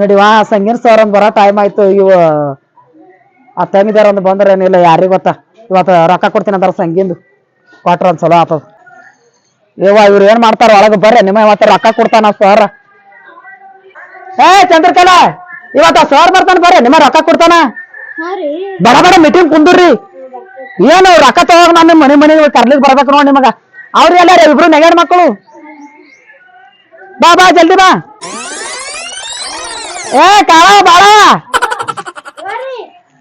ನಡಿವಾ ಸಂಗೀನ್ sir ಒಂದ್ ಬರೋ time ಆಯ್ತು. ಇವ ಆ ತಂಗಿದಾರ ಒಂದು ಬಂದ್ರ ಏನಿಲ್ಲ ಯಾರಿಗೆ ಗೊತ್ತ? ಇವತ್ತು ರೊಕ್ಕ ಕೊಡ್ತೀನಿ ಅಂತಾರ ಸಂಗಿಂದು ಕೊಟ್ರ ಒಂದ್ ಚಲೋ ಆತದ. ಇವ ಇವ್ರು ಏನ್ ಮಾಡ್ತಾರ? ಒಳಗ ಬರ್ರಿ ನಿಮ್ಮ ಇವತ್ತ ರೊಕ್ಕ ಕೊಡ್ತಾನ ಸರ್ ಏ ಚಂದ್ರಕಲ ಇವತ್ತ ಸರ್ ಬರ್ತಾನ ಬರ್ರಿ ನಿಮ್ಮ ರೊಕ್ಕ ಕೊಡ್ತಾನ? ಬಡ ಬಡ ಮೀಟಿಂಗ್ ಕುಂದ್ರಿ. ಏನು ರೊಕ್ಕ ತಗೋಗ ನಾನು ಮನೆ ಮನೆ ಕರ್ಲಿಕ್ ಬರ್ಬೇಕು ನೋಡಿ ನಿಮಗ. ಅವ್ರು ಎಲ್ಲಾರ ಇಬ್ರು ನೆಗಡ್ ಮಕ್ಕಳು. ಬಾ ಬಾ ಜಲ್ದಿ ಬಾ. ಏ ಕಾಳ ಬಾಳ.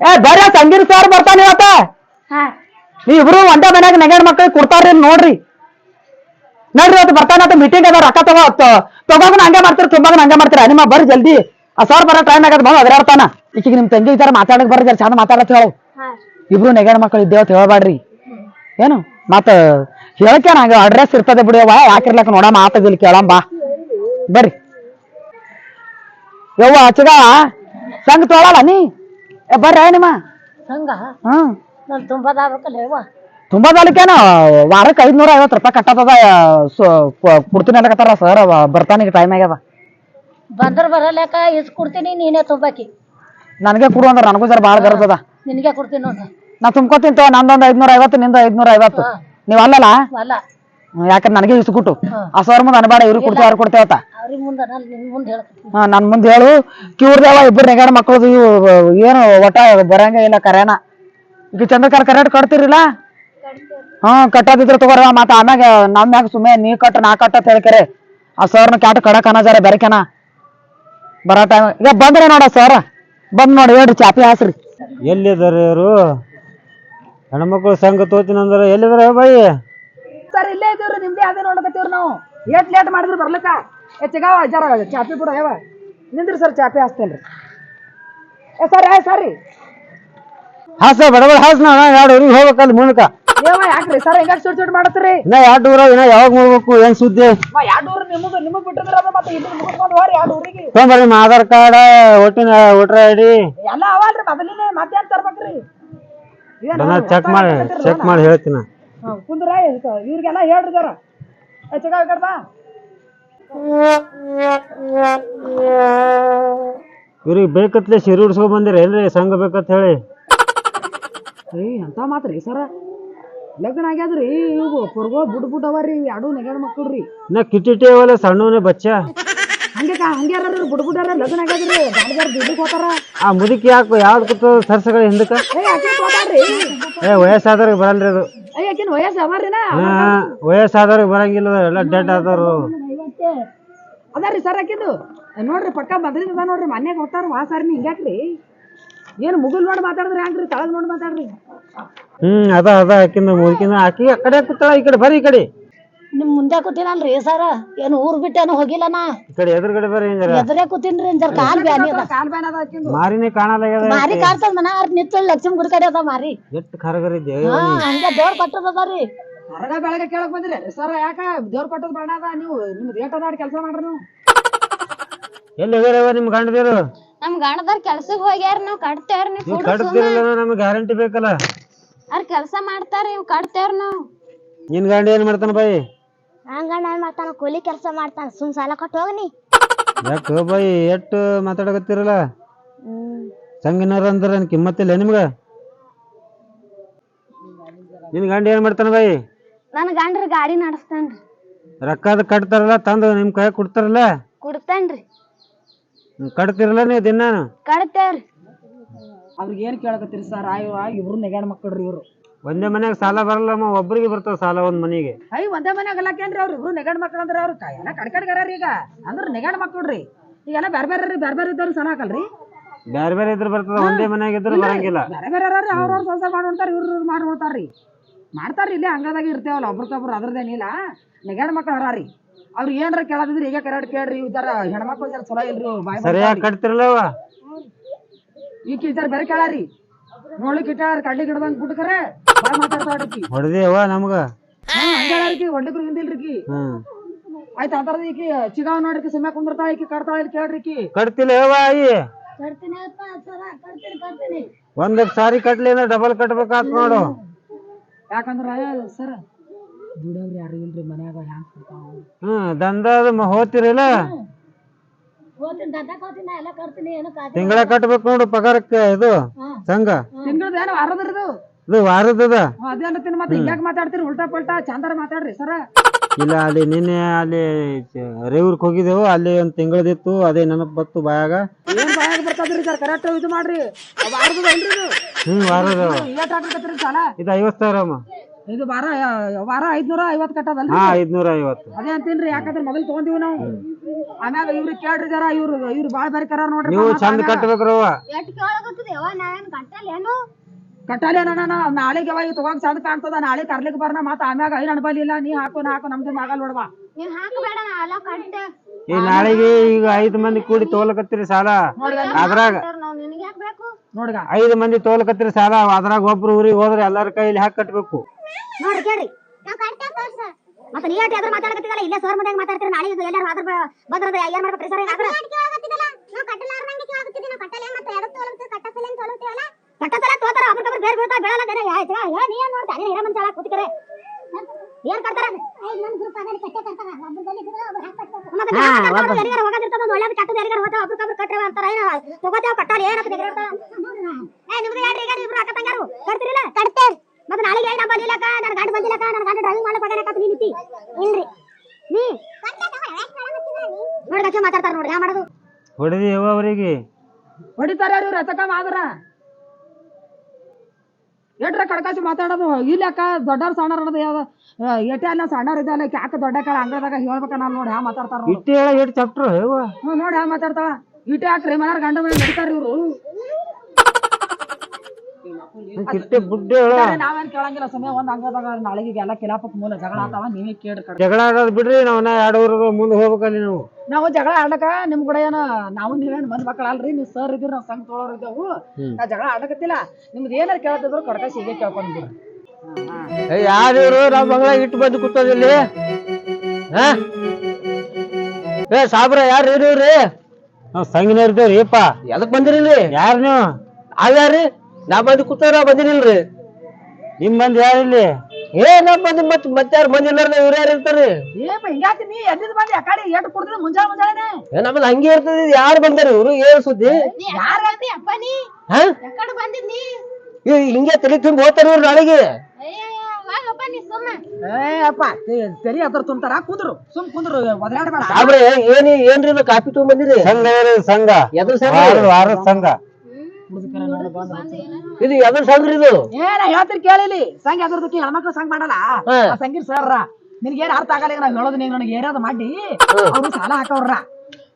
ಏ ಬರ್ರಿ ಸಂಗೀತ ಸರ್ ಬರ್ತಾನೆ ಇವತ್ತ. ನೀವ್ ಇಬ್ರು ಒಂದೇ ಮನ್ಯಾಗ ನೆಗಡ್ ಮಕ್ಕಳಿಗೆ ಕೊಡ್ತಾರ್ರಿ ನೋಡ್ರಿ. ನೋಡ್ರಿ ಇವತ್ತು ಬರ್ತಾನ ಮೀಟಿಂಗ್ ಅದ ರೊಕ್ಕ ತಗೋ ತಗೋಗ ಹಂಗೆ ಮಾಡ್ತೀರಿ ತುಂಬಾಗ ಹಂಗೆ ಮಾಡ್ತೀರ. ನಿಮ್ಮ ಬರ್ರಿ ಜಲ್ದಿ. ಆ ಸರ್ ಬರೋ ಟೈಮ್ ಆಗದ ಬಂದು ಅದ್ರಾಡ್ತಾನ ಈಕಿಗೆ ನಿಮ್ ತಂಗಿ ಈ ತರ ಮಾತಾಡಕ್ ಬರ್ರಿ ಚಂದ ಮಾತಾಡತ್ ಹೇಳು. ಇಬ್ರು ನೆಗಡ್ ಮಕ್ಕಳು ಇದ್ದೇವ ಅಂತ ಏನು? ಮತ್ತ ಹೇಳಕ್ಕೆ ನಂಗೆ ಅಡ್ರೆಸ್ ಇರ್ತದೆ ಬಿಡಿಯವ್ವ ಯಾಕಿರ್ಲಕ್ಕ ನೋಡ ಮಾತಾದಿಲ್ಲ ಕೇಳಂ ಬಾ. ಬರ್ರಿ. ಯವ್ವ ಹಚ್ಚಗ ಸಂಗ ತೋಳಲ್ಲ ನೀ? ಏ ಬರ್ರಿ ನಿಮ್ಮ. ಸಂಘ ಹ್ಮ್ ನನ್ ತುಂಬದಾಗಬೇಕಲ್ಲ ಯವ್ವ. ತುಂಬಾ ದಲಿಕೇನ ವಾರಕ್ಕೆ ಐದ್ನೂರ ಐವತ್ತು ರೂಪಾಯಿ ಕಟ್ಟತದ ಕೊಡ್ತೀನಿ ಅನ್ನಕತ್ತಾರ ಸರ್ ಬರ್ತಾನೆ ಟೈಮ್ ಆಗ್ಯದ. ಬಂದ್ರ ಬರಲ್ಯಾಕ ಇಸ್ ಕೊಡ್ತೀನಿ ನೀನೇ ತುಂಬಾಕಿ. ನನಗೆ ಕೊಡು ಅಂದ್ರೆ ನನಗೂ ಸರ್ ಭಾಳ ಗರಜದ ನಿನಗೆ ಕೊಡ್ತೀನಿ ನೋಡ್ರಿ ನಾ ತುಂಬ್ಕೊತೀನಿ ತೋ ನಂದೊಂದು ಐದ್ನೂರ ಐವತ್ತು ನಿಂದ ಐದ್ನೂರ ಐವತ್ತು. ನೀವು ಅಲ್ಲಲ್ಲ? ಅಲ್ಲ. ಯಾಕಂದ್ರೆ ನನಗೆ ಇಸ್ಕೊಟ್ಟು. ಆ ಸರ್ ಮುಂದೆ ಅನ್ಬೇಡ ಇವ್ರಿಗೆ ಕೊಡ್ತೀವಿ ಅವ್ರು ಕೊಡ್ತೇವತ್ತ ಅವ್ರಿಗೆ ಮುಂದೆ ನಿನ್ ಮುಂದೆ ಹೇಳ್ತೀನಿ. ಹಾ ನನ್ ಮುಂದೆ ಹೇಳು. ಕಿವ್ರದೇವ ಇಬ್ಬರು ನೆಗಾಡ ಮಕ್ಕಳದು ಇವು ಏನು ಒಟ್ಟ ಬರಂಗ ಇಲ್ಲ ಕರೆನ. ಈಗ ಚಂದ್ರಕಾರ ಕರೆಕ್ಟ್ ಕಟ್ತಿರಿಲ್ಲ ಹಾ ಕಟ್ಟೋದಿದ್ರೆ ತಗೋರ ಮತ್ತ ಆಮ್ಯಾಗ ನಮ್ ಮ್ಯಾಗ ಸುಮ್ಮನೆ ನೀ ಕಟ್ಟ ನಾ ಕಟ್ಟ ಅಂತ ಹೇಳ್ಕರೆ. ಆ ಸರ್ನ ಕ್ಯಾಟ್ ಕಡಕನ ಅನಜಾರ ಬೆರಕೆನ. ಬರೋ ಟೈಮ್ ಈಗ ಬಂದ್ರೆ ನೋಡ ಸರ್? ಬಂದ್ ನೋಡಿ ಹೇಳ್ರಿ ಚಾಪಿ ಹಾಸ್ರಿ. ಎಲ್ಲಿದ್ದಾರೆ ಇವರು? ಹೆಣ್ಮಕ್ಳು ಸಂಘ ತೋತಿನ ಅಂದ್ರೆ ಎಲ್ಲಿದ್ದಾರೆ ಬಾಯಿ ಸರ್ ಇಲ್ಲೇ ಇದ್ದೀವ್ರಿ ನಿಮ್ದೇ ಅದೇ ನೋಡಕತ್ತೀವ್ರಿ ನಾವು. ಏಟ್ ಲೇಟ್ ಮಾಡಿದ್ರು ಬರ್ಲಕ್ಕ. ಹೆಚ್ಚಿಗಾವ ಜರ ಚಾಪಿ ಬಿಡ ಯಾವ ನಿಂದ್ರಿ ಸರ್ ಚಾಪಿ ಹಾಸ್ತೇನ್ರಿ ಏ ಸರ್ ಏ ಸರಿ. ಹಾಸ ಬಡಬಡ ಹಾಸ್ ನಾ ಎರಡು ಊರಿಗೆ ಹೋಗ್ಬೇಕಲ್ಲಿ ಮುಂದಕ ಏವ ಯಾಕ್ರಿ ಸರ್ ಹೆಂಗ ಚುಟ್ ಚುಟ್ ಮಾಡತ್ರಿ? ನಾ ಎರಡು ಊರ ಇನ್ನ ಯಾವಾಗ ಮಾಡ್ಬೇಕು ಏನ್ ಸುದ್ದಿ? ಎರಡು ಊರು ನಿಮಗೆ ನಿಮಗ್ ಬಿಟ್ಟಿದ್ರ ಮತ್ತೆ ಇಬ್ಬರು ಮುಗಿಸ್ಕೊಂಡು ಹೋರಿ ಎರಡು ಊರಿಗೆ. ತೊಗೊಂಬರ್ರಿ ನಿಮ್ಮ ಆಧಾರ್ ಕಾರ್ಡ್ ಒಟ್ಟಿನ ವೋಟರ್ ಐ ಡಿ. ಎಲ್ಲ ಅವಲ್ರಿ ಮೊದಲಿನೇ ಮತ್ತೇನ್ ತರ್ಬೇಕ್ರಿ. ಏನ್ ಚೆಕ್ ಮಾಡಿ ಚೆಕ್ ಮಾಡಿ ಹೇಳ್ತೀನಿ. ಕುಂದ್ರ ಇವ್ರಿಗೆಲ್ಲ ಹೇಳ್ರಿ ಸರ್ ಹೆಚ್ಚಿಗ ಕಡ್ಬಾ ಇವ್ರಿಗೆ ಬೇಕತ್ಲೆ ಸಿರಿ ಉಡ್ಸ್ಕೊ ಬಂದಿರ ಏನ್ರಿ ಸಂಘ ಬೇಕಂತ ಹೇಳಿ? ಅಂತ ಮಾತ್ರ ಮಾತ್ರಿ ಸರ? ಲಗ್ನ ಆಗ್ಯಾದ್ರಿ ಇವು ಪುರ್ಗೋ ಬುಡ್ ಬುಡ್ ಅವರಿ ಎರಡು ನೆಗಡ್ ಮಕ್ಕಳ್ರಿ ನಾ ಕಿಟಿಟಿ ಅವಲ್ಲ ಸಣ್ಣವನೇ ಬಚ್ಚ. ಹಂಗೆ ಕಾ- ಹಂಗೆ ಯಾರು ಬುಡ್ ಬುಡ್ ಲಗ್ನ ಆಗ್ಯಾದ್ರಿ ಗಾಡಿಗಾರ ದುಡ್ಡಿಗೆ ಹೋತಾರ ಆ ಮುದುಕಿ ಯಾಕೆ ಯಾವ್ದು ಕೂತ ಸರ್ಸಗಳ ಹಿಂದಕ್ಕ? ಏ ಆಕಿನ ಹೋತಾರ್ರಿ ಏ ವಯಸ್ಸಾದವ್ರಿಗೆ ಬರಲ್ರಿ ಅದು. ಏ ಆಕಿನ ವಯಸ್ಸು ಅವರಿನ ಹಾ ವಯಸ್ಸಾದವ್ರಿಗೆ ಬರಂಗಿಲ್ಲ ಎಲ್ಲ ಡೆಡ್ ಆದವ್ರು. ಅದಾರಿ ಸರ್ ಹಾಕಿದ್ದು? ನೋಡ್ರಿ ಪಕ್ಕ ಬದ್ರಿಂದ ಅದ ನೋಡ್ರಿ ಮನ್ಯಾಗ ಹೋಗ್ತಾರ ವಾ ಸರ್ ಹಿಂಗ್ಯಾಕ್ರಿ ಏನು ಮುಗುಲ್ ನೋಡಿ ಮಾತಾಡಿದ್ರೆ ಹ್ಯಾಂಗ್ರಿ ತಳಗ್ ನೋಡಿ ಮಾತಾಡ್ರಿ. ಹ್ಮ್ ಅದ ಅದ ಆಕಿಂದ ಮುಗಿನ ಆಕಿ ಆ ಕಡೆ ಕೂತಾಳ ಈ ಕಡೆ ಬರ್ರಿ ಈ ಕಡೆ. ನಿಮ್ ಮುಂದೆ ಕೂತೀನಲ್ರಿ ಸರ. ಏನ್ ಊರ್ ಬಿಟ್ಟೇನು ಹೋಗಿಲ್ಲ ನಾ. ಈ ಕಡೆ ಎದುರುಗಡೆ ಬರ್ರಿ ಹಿಂಗಾರ. ಎದುರೇ ಕೂತೀನ್ರಿ ಜರ ಕಾಲ್ ಬ್ಯಾನಿ ಅದ. ಕಾಲ್ ಬ್ಯಾನ್ ಅದ ಆಕಿಂದು. ಮಾರಿನೇ ಕಾಣಲಾಗ್ಯದ ಮಾರಿ ಕಾಣ್ತದ ಮನ ನಿಂತ ಲಕ್ಷ್ಮಿ ಗುಡಿ ಕಡೆ ಅದ ಮಾರಿ. ಎಷ್ಟು ಖರಗರಿದ್ದೆ ಹಾ ಹಂಗ ದೇವ್ರ ಪಟ್ಟದ ಅದಾರಿ ಹೊರಗ ಬೆಳಗ್ಗೆ ಕೇಳಕ್ ಬಂದ್ರಿ. ಸರ್ ಯಾಕ ದೇವ್ರ ಪಟ್ಟದ ಬೇಡ ಅದ? ನೀವು ನಿಮ್ದು ಏಟ್ ಅದಾಡ್ ಕೆಲಸ ಮಾಡ್ರಿ ನೀವು. ಎಲ್ಲಿ ಹೋಗ್ಯಾರವ ನಿಮ್ ಗಂಡದಿರು ನಮ್ ಗಂಡದಾರ್ ಕೆಲ್ಸಕ್ ಹೋಗ್ಯಾರ ನಾವ್ ಕಟ್ತೇವ್ರ ನೀವ್ ಕಟ್ತಿರಲ್ಲ ನಮ್ಗೆ ಗ್ಯಾರಂಟಿ ಬೇಕಲ್ಲ. ಅವ್ರ ಕೆಲ್ಸ ಮಾಡ್ತಾರ ಇವ್ ಕಟ್ತೇವ್ರ ನಾವ್. ನಿನ್ ಗಂಡ ಏನ್ ಮಾಡ್ತಾನ ಬಾಯಿ? ಏನ್ ಮಾಡ್ತಾನ? ಕೂಲಿ ಕೆಲ್ಸ ಮಾಡ್ತಾನ. ಸುಮ್ ಸಾಲ ಕೊಟ್ಟು ಹೋಗನಿ ಯಾಕ ಬಾಯಿ ಎಷ್ಟು ಮಾತಾಡಕತ್ತಿರಲ್ಲ? ಸಂಗಿನವ್ರ ಅಂದ್ರ ನನ್ ಕಿಮ್ಮತ್ತಿಲ್ಲ ನಿಮ್ಗ? ನಿನ್ ಗಂಡ ಏನ್ ಮಾಡ್ತಾನ ಬಾಯಿ? ನನ್ ಗಂಡ್ರ ಗಾಡಿ ನಡೆಸ್ತಾನ್ರಿ. ರೊಕ್ಕದ ಕಟ್ತಾರಲ್ಲ ತಂದು ನಿಮ್ ಕೈ ಕೊಡ್ತಾರಲ್ಲ? ಕೊಡ್ತಾನ್ರಿ. ಹ್ಮ್, ಕಟ್ತಿರಲ್ಲ ನೀವು ದಿನ? ಕಟ್ತೇವ್ರಿ. ಅವ್ರಿಗೆ ಏನ್ ಕೇಳಕತ್ತೀರಿ ಸರ್? ಆಯ್ವ ಇಬ್ರು ನೆಗಾಡ್ ಮಕ್ಕಳ್ರಿ ಇವ್ರು. ಒಂದೇ ಮನೆಗೆ ಸಾಲ ಬರಲ್ಲಮ್ಮ ಒಬ್ಬರಿಗೆ ಬರ್ತಾವ ಸಾಲ ಒಂದ್ ಮನೆಗೆ. ಐ ಒಂದೇ ಮನ್ಯಾಗ ಅಲ್ಲಕೇನ್ರಿ ಅವ್ರು? ಇಬ್ರು ನೆಗಾಡ್ ಮಕ್ಕಳು ಅಂದ್ರೆ ಅವ್ರು ಎಲ್ಲ ಕಡ್ಕಡ್ಗಾರ ಈಗ. ಅಂದ್ರ ನೆಗಾಡ್ ಮಕ್ಕಳ್ರಿ ಈಗೆಲ್ಲ ಬೇರೆ ಬೇರೆ ರೀ ಬೇರೆ ಬೇರೆ ಇದ್ದವ್ರು ಸಲ ಹಾಕಲ್ರಿ. ಬ್ಯಾರೆ ಬೇರೆ ಇದ್ರ ಬರ್ತದ ಒಂದೇ ಮನ್ಯಾಗ ಇದ್ರೆ ಬರಂಗಿಲ್ಲ. ಬೇರೆ ಬೇರೆ ಅವ್ರ ಅವ್ರವ್ರ ಸಂಸಾರ ಮಾಡ್ಕೊಂತಾರ ಇವ್ರು ಇವ್ರು ಮಾಡ್ಕೊಳ್ತಾರ್ರಿ ಮಾಡ್ತಾರ್ರಿ ಇಲ್ಲೇ ಅಂಗಳದಾಗ ಇರ್ತೇವಲ್ಲ ಒಬ್ರಿಗೊಬ್ರು ಅದ್ರದ್ದೇನಿಲ್ಲ ನೆಗಾಡ್ ಮಕ್ಕಳು ಹರಾರಿ ಅವ್ರು ಏನ್ರ ಕೇಳದಿದ್ರಿ ಈಗ ಕರೆಕ್ಟ್ ಕೇಳ್ರಿ ಇವ್ರ ಹೆಣ್ಮಕ್ಳು ಜರ ಚಲೋ ಇಲ್ರಿ ಬಾಯ್ ಸರಿಯಾಗಿ ಕಟ್ತಿರಲ್ಲವ ಈಗ ಇದ್ದಾರೆ ಬೇರೆ ಕೇಳಾರಿ. ನೋಡ್ಲಿಕ್ಕೆ ಇಟ್ಟಾರ ಕಡ್ಲಿ ಗಿಡದಂಗ್ ಬಿಟ್ಕರೆ ಬಾಯ್ ಮಾತಾಡ್ತಾಡ್ರಿ ಹೊಡೆದೇವ ನಮ್ಗ? ಹಂಗಾರಿ ಹೊಡ್ಲಿಕ್ರು ಹಿಂದಿಲ್ರಿ ಹ್ಮ್. ಆಯ್ತು ಆತರ ಈಕಿ ಚಿಗಾವ್ ನೋಡ್ರಿ ಸುಮ್ಮನೆ ಕುಂದಿರ್ತಾಳ ಈಕಿ ಕಡ್ತಾಳ ಇಲ್ಲಿ ಕೇಳ್ರಿ ಈಕಿ. ಕಟ್ತಿಲ್ಲ ಯವ್ವ ಆಯಿ ಕಟ್ತೀನಿ ಸಾರಿ ಕಟ್ಲಿ ಅಂದ್ರೆ ಡಬಲ್ ಕಟ್ಬೇಕಾತ್ ನೋಡು. ಯಾಕಂದ್ರ ಸರ್ ಯಾರು ಇಲ್ರಿ ಮನ್ಯಾಗ ಹ್ಯಾಂಗ್ ಕೊಡ್ತಾವ? ಹ್ಮ್ ದಂಧದ ಮ- ಹೋತಿರಲ್ಲ ಹೋಗ್ತೀನಿ ದಂಧಕ್ ಹೋಗ್ತೀನಿ ನಾ ಎಲ್ಲ ಕಟ್ತೀನಿ ಏನು ಕಾದಿ ತಿಂಗಳ ಕಟ್ಬೇಕು ನೋಡು ಪಗಾರಕ್ಕೆ ಇದು ಸಂಘ. ತಿಂಗಳದ ಏನು ವಾರದ್ರದು ಇದು? ವಾರದದ ಅದೇ. ಅನ್ನತ್ತೀನಿ ಮತ್ತೆ ಹಿಂಗ್ಯಾಕ್ ಮಾತಾಡ್ತೀರಿ ಉಲ್ಟಾ ಪಲ್ಟಾ ಚಂದರ ಮಾತಾಡ್ರಿ ಸರ. ಇಲ್ಲ ಅಲ್ಲಿ ನಿನ್ನೆ ಅಲ್ಲಿ ರೇವ್ರಿಗೆ ಹೋಗಿದ್ದೆವು ಅಲ್ಲಿ ಒಂದ್ ತಿಂಗಳದಿತ್ತು ಅದೇ ನೆನಪು ಬತ್ತು ಬಾಯಾಗ. ಏನ್ ಬಾಯಾಗ ಬರ್ತದ್ರಿ ಸರ್? ಕರೆಕ್ಟ್ ಇದು ಮಾಡ್ರಿ. ವಾರದ ಹ್ಮ್ ವಾರದ ಏಟ್ ಹಾಕತ್ತೀರಿ ಸಾಲ. ಇದು ಐವತ್ತು ಸಾವಿರ ಅಮ್ಮ. ಇದು ವಾರ ವಾರ ಐದ್ನೂರ ಐವತ್ ಕಟ್ಟದಲ್ರಿ ಹಾ ಐದ್ನೂರ ಐವತ್ತು. ಅದೇ ಅಂತೀನ್ರಿ ಯಾಕಂದ್ರೆ ಮೊದಲು ತಗೊಂತೀವಿ ನಾವು. ಆಮ್ಯಾಗ ಇವ್ರಿಗೆ ಕೇಳ್ರಿ ಜರ ಇವ್ರು ಇವ್ರು ಭಾಳ ಬಾರಿ ಕರಾರ್ ನೋಡ್ರಿ ನೀವು ಚಂದ ಕಟ್ಟಬೇಕ್ರವ್ವ ಎಷ್ಟ್ ಕೇಳಾಕತ್ತಿದೆ ಯವ್ವ ನಾವೇನ್ ಕಟ್ಟಲ್ಲ ಏನು ಕಟ್ಟಾಲೆ ನಾನು ನಾಳೆಗೆ ಅವ ತಗೊಂಡ್ ಚಂದ ಕಾಣ್ತದ ನಾಳೆ ಕರ್ಲಿಕ್ ಬರ್ನ ಮತ್ತ ಆಮ್ಯಾಗ ಐ ಅನ್ಬಲಿಲ್ಲ ನೀ ಹಾಕು ನಾ ಹಾಕು ನಮ್ದು ಆಗಲ್ಲ ನೋಡ್ವಾ. ಹಾಕಬೇಡ ಕಟ್ಟೆ ಈ ನಾಳೆಗೆ ಈಗ ಐದು ಮಂದಿ ಕೂಡಿ ತೋಲಕತ್ತಿರಿ ಸಾಲ. ಅದ್ರಾಗ ನಾವ್ ನಿನಗೆ ಯಾಕೆ ಬೇಕು? ನೋಡ್ಗ. ಐದು ಮಂದಿ ತೋಲಕತ್ತಿರಿ ಸಾಲ ಅದ್ರಾಗ ಒಬ್ರು ಊರಿಗೆ ಹೋದ್ರೆ ಎಲ್ಲಾರ ಕೈಲಿ ಹಾಕಿ ಕಟ್ಬೇಕು. ನೋಡ್ರಿ ಕೇಳ್ರಿ. ನಾವ್ ಕಟ್ಟೆ ತೋರ್ಸ ಮತ್ತೆ ನೀ ಯಾಕೆ ಅದ್ರ ಮಾತಾಡಕತ್ತಿದಲ್ಲ ಇಲ್ಲೇ ಸರ್ ಮನ್ಯಾಗ ಮಾತಾಡ್ತೀರಿ ನಾಳೆ ಎಲ್ಲಾರು ಅದ್ರ ಬಂದ್ರ ಏನ್ ಮಾಡ್ಬೇಕು? ಸರ್ ಏನಾದ್ರ ನಾವ್ ಕಟ್ಟಲಾರ್ದಂಗೆ ನಾವ್ ಮತ್ತೆ ಕಟ್ಟಸಲ ತೋತಾರ ಅಬ್ರಕಬ್ರ ಬೇರೆ ಬೀಳ್ತಾ ಬೀಳಲ್ಲ ಬೇರೆ. ಆಯ್ತು ಹೇಳ ನೀ ಏನ್ ನೋಡ್ತಾ ನೀ ಹಿರಮನ್ ಚಾಳ ಕೂತಿಕರೆ ಏನ್ ಕಟ್ತಾರ ಐದ್ ನಮ್ ಗ್ರೂಪ್ ಅದಲ್ಲಿ ಕಟ್ಟೆ ಕಟ್ತಾರ ಒಬ್ಬರಲ್ಲಿ ಇದ್ರೆ ಒಬ್ರು ಹಾಕ್ ಕಟ್ತಾರೆ ಮತ್ತೆ ಯಾರಿಗಾರ ಹೋಗೋದಿರ್ತದ ಒಂದು ಒಳ್ಳೇದು ಕಟ್ಟದ ಯಾರಿಗಾರ ಹೋಗ್ತಾವ ಅಬ್ರಕಬ್ರ ಕಟ್ಟವ ಅಂತಾರ ಏನ ತಗೋತೇವ ಕಟ್ಟಾಲ ಏನಪ್ಪ ಏ ನಿಮ್ಗೆ ಯಾರು ಈಗ? ಇಬ್ರು ಅಕ್ಕ ತಂಗಾರು ಕಟ್ತಿರಿಲ್ಲ? ಕಟ್ತೇವ್. ಮತ್ತೆ ನಾಳೆಗೆ ಏನ ಬಂದಿಲ್ಲಕ್ಕ ನನ್ನ ಗಂಡ ಬಂದಿಲ್ಲಕ್ಕ ನನ್ನ ಗಂಡ ಡ್ರೈವಿಂಗ್ ಮಾಡಕ್ ನಿಂತಿ ಇಲ್ರಿ. ನೀ? ನೋಡಿ ಮಾತಾಡ್ತಾರ ನೋಡಿ ಯಾ ಮಾಡೋದು? ಹೊಡೆದಿ ಯಾವ ಅವರಿಗೆ? ಹೊಡಿತಾರ ಇವ್ರು ಎತ್ತಕ ಮಾದ್ರ ಎಟ್ರ ಕಡ್ಕಾಸಿ ಮಾತಾಡೋದು? ಇಲ್ಲಕ್ಕ ದೊಡ್ಡವ್ರ ಸಣ್ಣ ಅನ್ನೋದು ಯಾವ ಎಟ್ಟೆ ಅಲ್ಲ ಸಣ್ಣವ್ರ ಇದಲ್ಲ ಯಾಕ ದೊಡ್ಡ ಕಾಲ ಅಂಗಡದಾಗ ಹೇಳ್ಬೇಕ ನಾನು ನೋಡಿ ಹ್ಯಾ ಮಾತಾಡ್ತಾರ ನೋಡು. ಇಟ್ಟು ಹೇಳ ಎಷ್ಟು ಚಾಪ್ಟರ್ ನೋಡಿ ಹ್ಯಾ ಮಾತಾಡ್ತಾವ ಇಟ್ಟೆ ಹಾಕ್ರಿ ಮನಾರ್ ಗಂಡ ಮನೆ ನಡೀತಾರ ಇವ್ರು. ಕಿಟ್ಟೆ ಬುಡ್ಡೆ ಹೇಳ. ನಾವೇನ್ ಕೇಳಂಗಿಲ್ಲ ಸಮಯ ಒಂದ್ ಅಂಗದಾಗ ನಾಳೆಗೆ ಎಲ್ಲ ಕಿಲಾಪಕ್ ಮೂಲ ಜಗಳ ಆತಾವ ನೀವೇ ಕೇಳ್ರಿ ಕಡೆ. ಜಗಳ ಆಡೋದು ಬಿಡ್ರಿ ನಾವು ನಾ ಎರಡು ಊರು ಮುಂದೆ ಹೋಗ್ಬೇಕಲ್ಲಿ ನಾವು. ನಾವು ಜಗಳ ಆಡಕ ನಿಮ್ ಕೂಡ ಏನ ನಾವು ನೀವೇನ್ ಮಂದ್ ಮಕ್ಕಳ ಅಲ್ರಿ ನೀವು ಸರ್ ಇದ್ರಿ ನಾವು ಸಂಘ ತೊಳೋರ್ ಇದ್ದವು. ನಾ ಜಗಳ ಆಡಕತ್ತಿಲ್ಲ ನಿಮ್ದು ಏನಾರ ಕೇಳ್ತಿದ್ರು ಕಡ್ಕಾಸಿ ಹೀಗೆ ಕೇಳ್ಕೊಂಡ್ಬಿಡ್ರಿ ಯಾರಿವ್ರು ನಮ್ಮ ಮಗಳ ಇಟ್ಟು ಬಂದು ಕೂತದಿಲ್ಲಿ ಹಾ? ಏ ಸಾಬ್ರ ಯಾರು ಇವ್ರಿ ನಾವ್ ಸಂಘನ ಇರ್ತೇವ್ರಿ ಅಪ್ಪ ಎದಕ್ ಬಂದಿರಿಲ್ರಿ ಯಾರು ನೀವು? ಅವ್ಯಾರ್ರಿ ನಾ ಬಂದು ಕೂತಾರ ಬಂದಿರಿಲ್ರಿ ನಿಮ್ ಮಂದಿ ಯಾರಿಲ್ಲಿ ಏ ನಾ ಬಂದಿ ಮತ್ ಮತ್ತಾರು ಮಂದಿ ಇಲ್ಲಾರ ಇವ್ರ ಯಾರು ಇರ್ತಾರ್ರಿ? ಏಪ ಹಿಂಗಾತಿ ನೀ? ಎದ್ದಿದ್ ಬಂದಿ ಕಡೆ ಏಟ್ ಕುಡ್ದ್ರೆ ಮುಂಜಾನೆ ಮುಂಜಾನೆ ಏ ನಮ್ಮಲ್ಲಿ ಹಂಗೆ ಇರ್ತದ ಯಾರು ಬಂದಾರ ಇವ್ರು? ಏನ್ ಸುದ್ದಿ? ಯಾರ ಅಪ್ಪ ನೀ? ಹಾ? ಎಕಡೆ ಬಂದಿದ್ ನೀ? ಇವ್ ಹಿಂಗೆ ತಲೆ ತುಂಬಿ ಹೋಗ್ತಾರ ಇವ್ರು ನಾಳೆಗೆ. ಹೋಗಪ್ಪ ನೀ ಸುಮ್ಮ ಏ ಅಪ್ಪ ತೆರಿ ಅದ್ರ ತುಂಬ್ತಾರ? ಕುಂದ್ರು ಸುಮ್ ಕುಂದ್ರು ಒದರಾಡಬೇಡ. ಸಾಬ್ರ ಏನ್ ಏನ್ರಿ ಇದು ಕಾಫಿ ತಗೊಂಡ್ ಬಂದಿರಿ? ಸಂಘ ಇರೋದು ಸಂಘ? ಎದ್ರ ವಾರದ ಸಂಘ. ಇದು ಎದ್ರ ಸಂಘ ಇದು? ಏನ ಹೇಳ್ತೀರಿ ಕೇಳಿಲಿ. ಸಂಘ ಎದುರ್ದಕ್ಕೆ ಹೆಣ್ಮಕ್ಳು ಸಂಘ ಮಾಡಲ್ಲ. ಆ ಸಂಗೀತ ಸರ್ ನಿನ್ಗೇನ್ ಅರ್ಥ ಆಗಲ್ಲ ಈಗ ನಾವ್ ಹೇಳೋದು ನೀವ್ ನನಗೆ ಏನಾದ್ರು ಮಾಡಿ. ಅವ್ರು ಸಾಲ ಹಾಕವ್ರ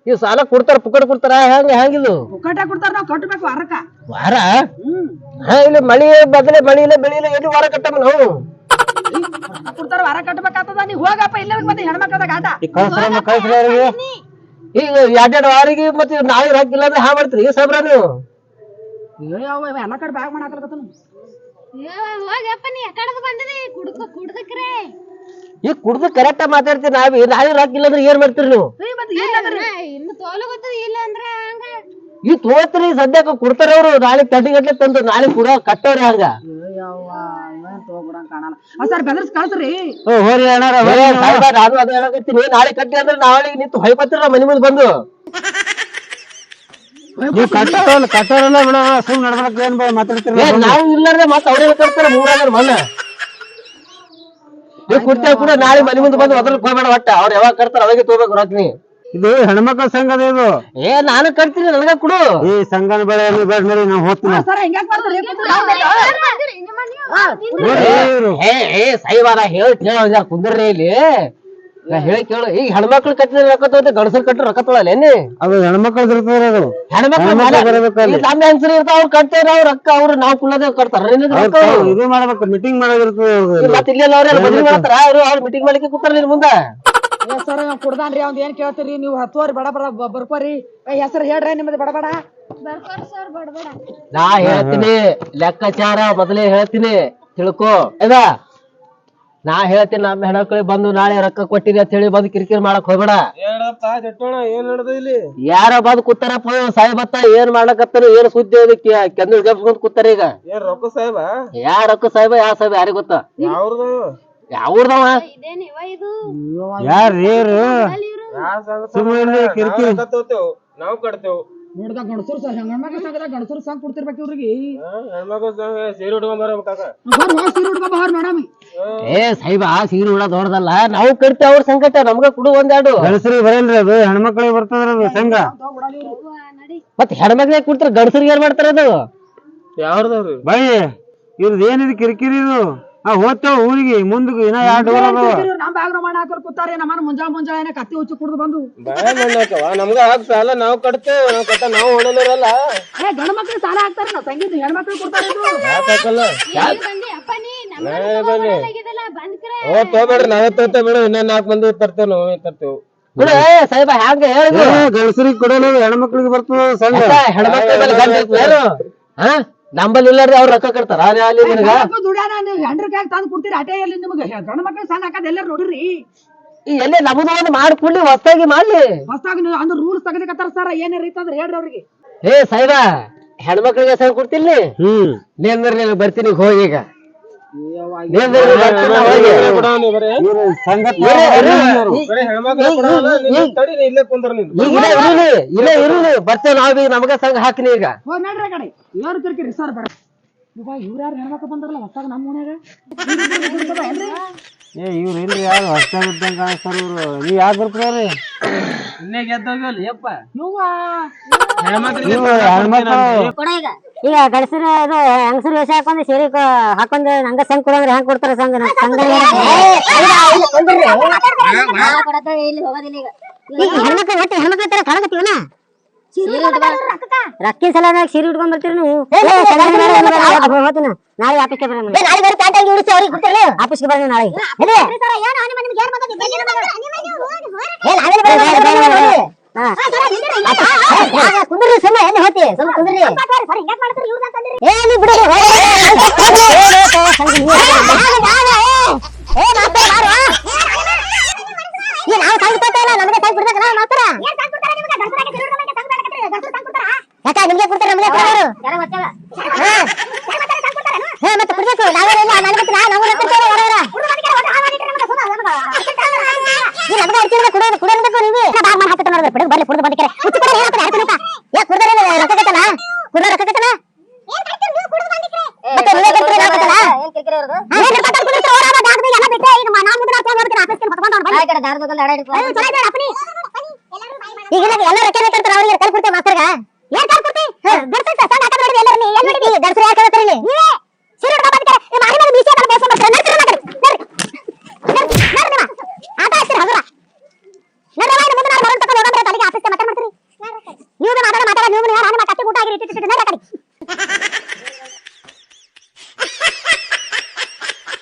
ಇವ್ ಸಾಲ ಕೊಡ್ತಾರ ಪುಕ್ಕಟ್ ಕೊಡ್ತಾರ ಹೆಂಗ ಹೆಂಗಿದು ಪುಕ್ಕಟ ಕೊಡ್ತಾರ ನಾವ್ ಕಟ್ಟಬೇಕು ವಾರಕ್ಕ. ವಾರ? ಹ್ಮ್. ಹಾ ಇಲ್ಲಿ ಮಳಿ ಬದಲೆ ಮಳಿ ಇಲ್ಲ ಬೆಳಿ ಇಲ್ಲ ಎಲ್ಲಿ ವಾರ ಕಟ್ಟಮ್ಮ ನಾವು? ಕೊಡ್ತಾರ ವಾರ ಕಟ್ಟಬೇಕಾಗ್ತದ ನೀ ಹೋಗಪ್ಪ ಇಲ್ಲ ಮತ್ತೆ ಹೆಣ್ಮಕ್ಳದಾಗ ಆಟ ಈ ಈಗ ಎರಡೆರಡು ವಾರಿಗೆ ಮತ್ತೆ ನಾಳೆ ಹಾಕಿಲ್ಲ ಅಂದ್ರೆ ಹಾ ಮಾಡ್ತೀರಿ ಸಾಬ್ರ ನೀವು? ಏ ಅವ ಇವ ಎಲ್ಲ ಕಡೆ ಬ್ಯಾಗ್ ಮಾಡಾಕತ್ತನು. ಹೋಗಪ್ಪ ನೀ ಎಕಡೆದು ಬಂದಿದಿ ಕುಡ್ಕ ಕುಡ್ದಕ್ರೆ ಈಗ ಕುಡ್ದು ಕರೆಕ್ಟ್ ಮಾತಾಡ್ತೀರಿ ನಾವ್ ನಾಳೆ ಹಾಕಿಲ್ಲ ಇಲ್ಲಂದ್ರೆ ಏನ್ ಮಾಡ್ತೀರಿ ನೀವು? ಇನ್ನು ತೋಲ ಗೊತ್ತದ ಇಲ್ಲ ಅಂದ್ರೆ ಹಂಗ. ಈ ತೋತ್ರಿ ಸದ್ಯಕ್ಕೆ ಕೊಡ್ತಾರ ಅವ್ರು ನಾಳೆ ತಡ್ಡಿ ಗಟ್ಲೆ ತಂದು ನಾಳೆ ಕೂಡ ಕಟ್ಟವ್ರಿ ಹಂಗ. ಸರ್ ಬೆದರ್ಸ್ ಕಳ್ಸ್ರಿ. ಹೋರಿ ಅಣ್ಣ. ನಾನು ಅದ ಹೇಳಕತ್ತೀನಿ. ನಾಳೆ ಕಟ್ಟಿ ಅಂದ್ರೆ ನಾಳೆ ನಿಂತು ಹೊಯ್ಬತ್ತೀರ ಮನಿ ಮುಂದೆ ಬಂದು? ಕಟ್ಟೋಲ್ಲ ಕಟ್ಟೋರಲ್ಲ ಬಿಡ ಸುಮ್ ನಡ್ಬರಕ್ ಏನ್ ಮಾತಾಡ್ತಿರ ನಾವು ಇಲ್ಲಾರ್ದೆ ಮತ್ತೆ ಅವ್ರೇ ಕಟ್ತಾರ ಮೂರಾದ್ರ ಮಣ್ಣ ನೀವು ಕುಡ್ತೇವೆ ಕೂಡ ನಾಳೆ ಮನಿ ಮುಂದೆ ಬಂದು ಹೋಗ್ಬೇಡ ಒಟ್ಟ ಅವ್ರು ಯಾವಾಗ ಕಟ್ತಾರ ಅವಾಗೆ ತಗೋಬೇಕು ರೊಕ್ಕ ಇದು ಹೆಣ್ಮಕ್ಳ ಸಂಘದ ಇದು ಏ ನಾನು ಕಟ್ತೀನಿ ನನಗ ಕೊಡು ಈ ಸಂಘನ ಬೆಳೆ ಬೇಡ ನೋಡಿ ನಾವು ಹೋಗ್ತೀನಿ. ಏ ಸೈವಾರ ಹೇಳಿ ಕುಂದ್ರಿ ಇಲ್ಲಿ ನಾ ಹೇಳಿ ಕೇಳು. ಈಗ ಹೆಣ್ಮಕ್ಳು ಕಟ್ಟಿದ್ರೆ ರೊಕ್ಕ ತಗೋತಿ ಗಂಡಸರು ಕಟ್ಟಿ ರೊಕ್ಕ ತೊಗೊಳಲ್ಲ ಏನಿ ಅದು ಹೆಣ್ಮಕ್ಳದ್ ಇರ್ತದ ಅದು. ಹೆಣ್ಮಕ್ಳು ಹೆಣ್ಮಕ್ಳು ಬರಬೇಕು ಅಲ್ಲಿ. ಈಗ ನಮ್ಮ ಹೆಂಗಸರು ಇರ್ತಾವ ಅವ್ರು ಕಟ್ತೇವ್ರ ಅವ್ರ ರೊಕ್ಕ ಅವ್ರು ನಾವು ಕುಳ್ಳದೇ ಕಟ್ತಾರ. ಏನಿದು ಅವ್ರ್ ರೊಕ್ಕ. ಅವ್ರು? ಇದು ಮಾಡ್ಬೇಕು ಮೀಟಿಂಗ್ ಮಾಡೋದಿರ್ತದ ಈಗ ಮತ್ತೆ ಇಲ್ಲೆಲ್ಲ ಅವ್ರೆಲ್ಲ ಬದ್ಲಿ ಮಾಡ್ತಾರ ಅವ್ರು ಅವ್ರು ಮೀಟಿಂಗ್ ಮಾಡ್ಲಿಕ್ಕೆ ಕೂತಾರ ನಿನ್ ಮುಂದೆ? ಸರ್ ಕುಡ್ದಾನ್ರಿ ಅವ್ನ್ ಏನ್ ಕೇಳ್ತೀರಿ? ನೀವು ಹತ್ತುವರಿ ಬಡ ಬಡ ಬ- ಬರ್ಕೋರಿ. ಹೆಸರು ಹೇಳ್ರಿ ನಿಮ್ಮದು ಬಡ ಬಡ. ಬರ್ಕೋರ್ ಸರ್ ಬಡಬೇಡ ನಾ ಹೇಳ್ತೀನಿ ಲೆಕ್ಕಾಚಾರ ಮೊದಲೇ ಹೇಳ್ತೀನಿ ತಿಳ್ಕೊ. ಆಯ್ತಾ ನಾ ಹೇಳ್ತೀನಿ ನಮ್ಮ ಹೆಣ್ಮಕ್ಳಿಗೆ ಬಂದು ನಾಳೆ ರೊಕ್ಕ ಕೊಟ್ಟಿರಿ ಅಂತ ಹೇಳಿ ಬಂದು ಕಿರಿಕಿರಿ ಮಾಡಕ್ ಹೋಗ್ಬೇಡ. ಏನ್ ನಡೆದ ಇಲ್ಲಿ? ಯಾರ ಬಂದು ಕೂತಾರಪ್ಪ ಸಾಹೇಬತ್ತ ಏನ್ ಮಾಡಕತ್ತಾರ ಏನ್ ಸುದ್ದಿ ಅದಕ್ಕೆ ಕೆಂದ್ರ ಗಪ್ಸ್ಕೊಂಡ್ ಕೂತಾರ ಈಗ. ಏನ್ ರೊಕ್ಕ ಸಾಹೇಬ? ಯಾರ ರೊಕ್ಕ ಸಾಹೇಬ ಯಾ ಸಾಹೇಬ ಯಾರಿಗ ಗೊತ್ತ? ಇದು? ಯಾರ್ ಸುಮ್ಮನೆ ಕಿರಿಕಿರಿ. ನಾವು ಕಟ್ತೇವ್. ನೋಡ್ದ ಗಂಡಸರು ಸಹ ಹೆಣ್ಮಕ್ಳ ಸಂಘದಾಗ ಗಣಸೂರ್ ಸಂಘ ಕೊಡ್ತಿರ್ಬೇಕು ಇವ್ರಿಗೆ. ಹೆಣ್ಮಕ್ಳು ಸಂಘ ಸೀರೆ ಉಟ್ಕೊಂಡ್ ಬರ್ಬೇಕಾಕ ಬರ್ರಿ ಹೋಗ್ ಸೀರೆ ಉಟ್ಕೊ ಬಾರ್ ಮೇಡಮ್. ಏ ಸಾಹಿಬ ಸೀರೆ ಉಡ ದೊಡ್ಡದಲ್ಲ. ನಾವು ಕಟ್ಟಿ ಅವ್ರ ಸಂಕಟ ನಮ್ಗ ಕುಡು ಒಂದೆರಡು. ಗಂಡಸರಿಗೆ ಬರಲ್ರಿ ಅದು ಹೆಣ್ಮಕ್ಳಿಗೆ ಬರ್ತದ್ರ ಅದು ಸಂಘ. ಮತ್ ಹೆಣ್ಮಕ್ಳಿಗೆ ಕೊಡ್ತಾರ ಗಂಡಸರಿಗೆ ಏನ್ ಮಾಡ್ತಾರ ಅದು? ಯಾವ್ದವ್ರಿ ಬೈ ಇವ್ರದ್ದು ಏನಿದೆ ಕಿರಿಕಿರಿ ಇದು? ಆ ಹೋಗ್ತೇವ ಊರಿಗೆ ಮುಂದಕ್ಕೆ ಇನ್ನ ಎರಡು ಊರ ಅದಾವ. ನಮ್ ಬ್ಯಾಗ್ರ ಮಾಡಿ ಹಾಕರ್ ಕೂತಾರೆ ಮುಂಜಾ ಮುಂಜಾ ಮುಂಜಾನೆ ಕತ್ತಿ ಹುಚ್ಚಿ ಕುಡ್ದು ಬಂದು. ನಮ್ಗ ಸಾಲ ನಾವ್ ಕಟ್ತೇವ್ ನಾವ್ ಕಟ್ಟ ನಾವು ಹೊಡಲಿರಲ್ಲ ಏ ಗಂಡ ಮಕ್ಳು ಸಾಲ ಹಾಕ್ತಾರೆ ನಾವು ಹೆಣ್ಮಕ್ಳು ಕೊಡ್ತಾರೆ ಓ ನಾವೇ ಬಿಡು ಇನ್ನ ನಾಲ್ಕ್ ಮಂದಿ ತರ್ತೇವ್ ನಾವೇ ತರ್ತೇವ್. ಬಿಡು ಏ ಸಾಹಿಬ ಹ್ಯಾಂಗ ಹೇಳಿದ್ರು ಗಂಡಸರಿಗೆ ಕೊಡಲ್ಲ ಹೆಣ್ಮಕ್ಳಿಗೆ ಬರ್ತದ ಸಂಘ ಹೆಣ್ಮಕ್ಳ ಮೇಲೆ ಗಂಡ ಇರ್ತದೇನು? ಹಾ ನಂಬಲ್ಲಿ ಇಲ್ಲಾರ್ರಿ ಅವ್ರ ರೊಕ್ಕ ಕಟ್ತಾರ? ಅದೇ ಅಲ್ಲಿ ನಿನಗ ದುಡ್ಯಾನ ನೀವು ಹೆಂಡ್ರ ಕೈಯಾಗ ತಂದು ಕೊಡ್ತೀರಿ? ಅಟೇ ಎಲ್ಲಿ ನಿಮಗೆ? ಗಂಡ ಮಕ್ಕಳು ಸಾಲ ಹಾಕದ ಎಲ್ಲರೂ ನೋಡ್ರಿ ಈ ಎಲ್ಲೇ ನಮ್ದು ಒಂದು ಮಾಡ್ಕೊಳ್ಳಿ ಹೊಸ್ದಾಗಿ ಮಾಡ್ಲಿ. ಹೊಸ್ತಾಗಿ ನೀವು ಅಂದ್ರೆ ರೂಲ್ಸ್ ತೆಗೆದಕತ್ತಾರ ಸರ್ ಏನಾರ ಇತ್ತಂದ್ರೆ ಹೇಳ್ರಿ ಅವ್ರಿಗೆ. ಏ ಸಾಹಿಬ ಹೆಣ್ಮಕ್ಳಿಗೆ ಸರ್ ಕೊಡ್ತಿಲ್ಲ ಹ್ಮ್. ನೀಂದ್ರೆ ನೀನು ಬರ್ತೀನಿ ಹೋಗಿ ಈಗ. ಇಲ್ಲೇ ಇರುಲಿ ಬರ್ತೇವೆ ನಾವ್ ಈಗ ನಮಗ ಸಂಘ ಹಾಕಿನಿ ಈಗ. ಕಡೆ. ಸರ್ ಬೇಡ ಇವಾಗ ಇವ್ರು ಯಾರು ಹೆಣ್ಮಕ್ಳು ಬಂದಾರಲ್ಲ ಹೊಸ್ದಾಗ ನಮ್ಮ ಮನ್ಯಾಗ? ಏ ಇವ್ರು ಇಲ್ರಿ ಯಾರು ಇವ್ರು. ನೀವ್ ಬರ್ತೀರಿ? ಇನ್ನೇ ಗೆದ್ದೋಗಲ್ಲ ಯಪ್ಪ. ಹೆಣ್ಮಕ್ಳು. ಕೊಡ ಈಗ ಗಂಡಸರ ಅದು ಹೆಂಗಸರು ವೇಷ ಹಾಕೊಂಡು ಸೀರೆ ಹಾಕೊಂಡು ನಂಗ ಸಂಘ ಕೊಡಂದ್ರೆ ಹೆಂಗ್ ಕೊಡ್ತಾರ ಸಂಘ ಸಂಘ ಇಲ್ಲಿ ಹೋಗೋದಿಲ್ಲ ಈಗ ಹೆಣ್ಮಕ್ಳು ಒಟ್ಟು ಹೆಣ್ಮಕ್ಳ ರಕ್ಕಿನ ಸಲ ಸೀರೆ ಉಟ್ಕೊಂಡ್ ಬರ್ತೀರಿ ನೀವು ನಾಳೆ ಆಫೀಸ್ಗೆ ಬರೋಣ ನಾಳೆ ಬರೀ ಪ್ಯಾಂಟ್ ಗೊತ್ತಿರಲಿ ಆಫೀಸ್ಗೆ ಬರೋಣ ನಾಳೆ ಕುಂದ್ರಿ ಸುಮ್ಮನೆ ಎಲ್ಲಿ ಹೋತಿ ಸುಮ್ಮನೆ ಕುಂದ್ರಿ ಏ ನೀ ಬಿಡು ನಾವು ನಮಗೆ ಮಾತ್ರ ಯಾಕ ನಿಮ್ಗೆ ಕೊಡ್ತಾರೆ ನಮ್ಗೆ ಕೊಡೋರು ಹಾ ಮತ್ತೆ ಕುಡ್ಬೇಕು ನಾವೇನಿಲ್ಲ ನನಗೆ ಗೊತ್ತಿಲ್ಲ ನಾವು ಕೊಡ್ತೇವೆ ಹೊರವರ ಈ ನಮ್ಗೆ ಅಡ್ಚಿದ್ರೆ ಕುಡಿಯೋದು ಕುಡಿಯೋದಕ್ಕೂ ನೀವು ಬಾಗ್ ಮಾಡಿ ಹಾಕ್ತಾರೆ ನೋಡ್ರಿ ಬಿಡು ಬರ್ಲಿ ಕುಡ್ದು ಬಂದಿಕ್ಕೆ ಹುಚ್ಚು ಕುಡಿದ್ರೆ ಹೇಳ್ತಾರೆ ಯಾರು ಕುಡಿತಾ ಯಾ ಕುಡ್ದ್ರೆ ರೊಕ್ಕ ಕಟ್ಟಲ್ಲ ಕುಡ್ದ ರೊಕ್ಕ ಕಟ್ಟಲ್ಲ ಮತ್ತೆ ನೀವೇ ಕಟ್ತೀರಿ ನಾವು ಕಟ್ಟಲ್ಲ ಏನ್ ರೊಕ್ಕ ತಂದು ಕುಡಿದ್ರೆ ಓಡಾಡ ದಾಗದಾಗ ಎಲ್ಲ ಬಿಟ್ಟೆ ಈಗ ನಾ ಮುಂದೆ ನಾವು ಹೋಗ್ತೀನಿ ಆಫೀಸ್ಗೆ ಹೊತ್ಕೊಂಡು ಅವ್ರು ಬನ್ನಿ ಈಗ ಎಲ್ಲ ರೊಕ್ಕ ಬೇಕಂತಾರೆ ಅವ್ರಿಗೆ ಕಲ್ ಕೊಡ್ತೇವೆ ಮಾಸ್ತರ್ಗ ಏನ್ ಕಲ್ ಕೊಡ್ತಿ ಗಡ್ಸಂತ ಸಣ್ಣ ಹಾಕದ್ ನೋಡಿದ್ವಿ ಎಲ್ಲರೂ ನೀ ಎಲ್ಲಿ ನೋಡಿದ್ವಿ ಗಡ್ಸರು ಯಾಕೆ ಹೇಳ್ತಾರೆ ಇಲ್ಲಿ ನೀವೇ